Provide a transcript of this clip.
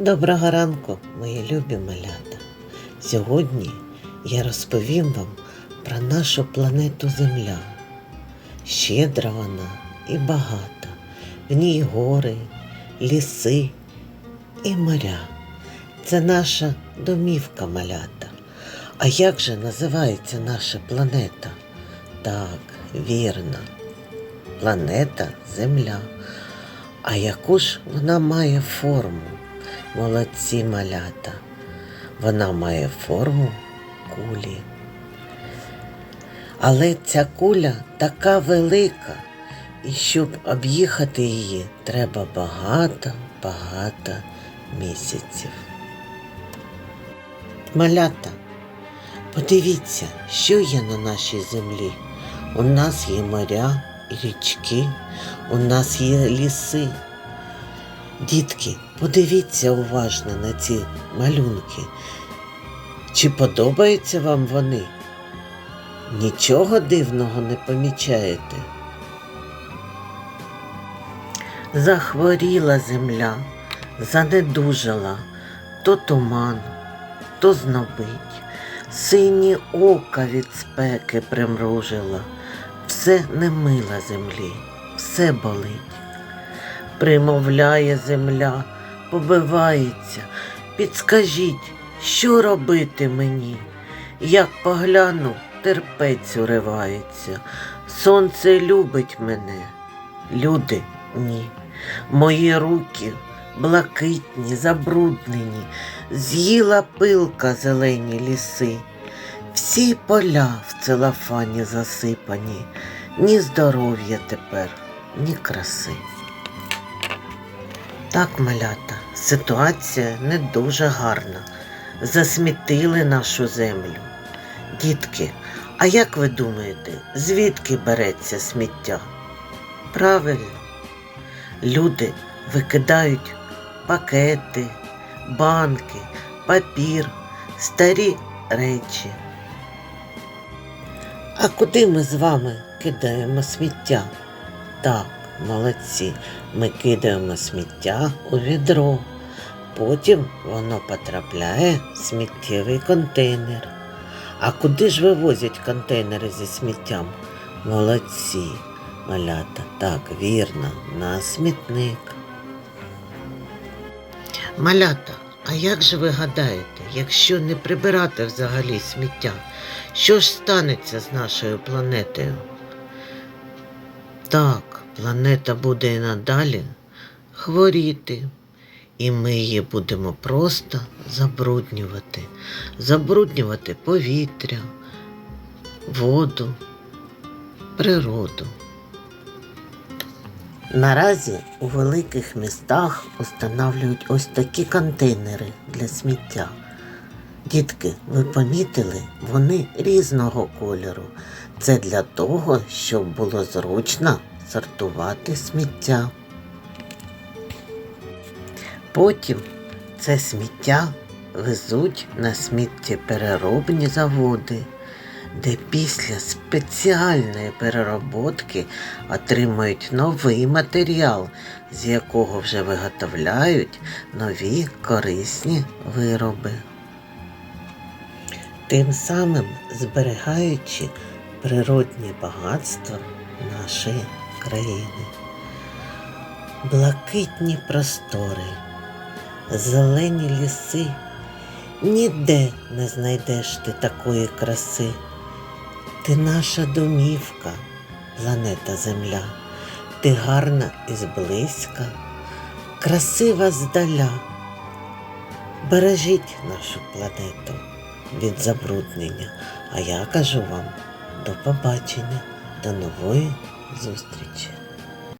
Доброго ранку, мої любі малята. Сьогодні я розповім вам про нашу планету Земля. Щедра вона і багата. В ній гори, ліси і моря. Це наша домівка малята. А як же називається наша планета? Так, вірно. Планета Земля. А яку ж вона має форму? Молодці малята. Вона має форму кулі. Але ця куля така велика, і щоб об'їхати її, треба багато-багато місяців. Малята, подивіться, що є на нашій землі. У нас є моря і річки, у нас є ліси. Дітки, подивіться уважно на ці малюнки. Чи подобаються вам вони? Нічого дивного не помічаєте. Захворіла земля, занедужала, то туман, то знобить, сині ока від спеки примружила, все не мила землі, все болить примовляє земля, побивається. Підскажіть, що робити мені? Як погляну, терпець уривається. Сонце любить мене, люди ні. Мої руки блакитні, забруднені, з'їла пилка зелені ліси. Всі поля в целофані засипані, ні здоров'я тепер, ні краси. Так, малята, ситуація не дуже гарна. Засмітили нашу землю. Дітки, а як ви думаєте, звідки береться сміття? Правильно, люди викидають пакети, банки, папір, старі речі. А куди ми з вами кидаємо сміття? Так, молодці, ми кидаємо сміття у відро. Потім воно потрапляє в сміттєвий контейнер. А куди ж вивозять контейнери зі сміттям? Молодці, малята, так, вірно, на смітник. Малята, а як же ви гадаєте, якщо не прибирати взагалі сміття, що ж станеться з нашою планетою? Так, планета буде і надалі хворіти, і ми її будемо просто забруднювати, забруднювати повітря, воду, природу. Наразі у великих містах установлюють ось такі контейнери для сміття. Дітки, ви помітили, вони різного кольору. Це для того, щоб було зручно сортувати сміття. Потім це сміття везуть на сміттєпереробні заводи, де після спеціальної перероботки отримують новий матеріал, з якого вже виготовляють нові корисні вироби. Тим самим зберігаючи природні багатства нашої країни. Блакитні простори, зелені ліси, ніде не знайдеш ти такої краси. Ти наша домівка, планета Земля, ти гарна і зблизька, красива здаля. Бережіть нашу планету від забруднення, а я кажу вам до побачення, до нової зустрічі.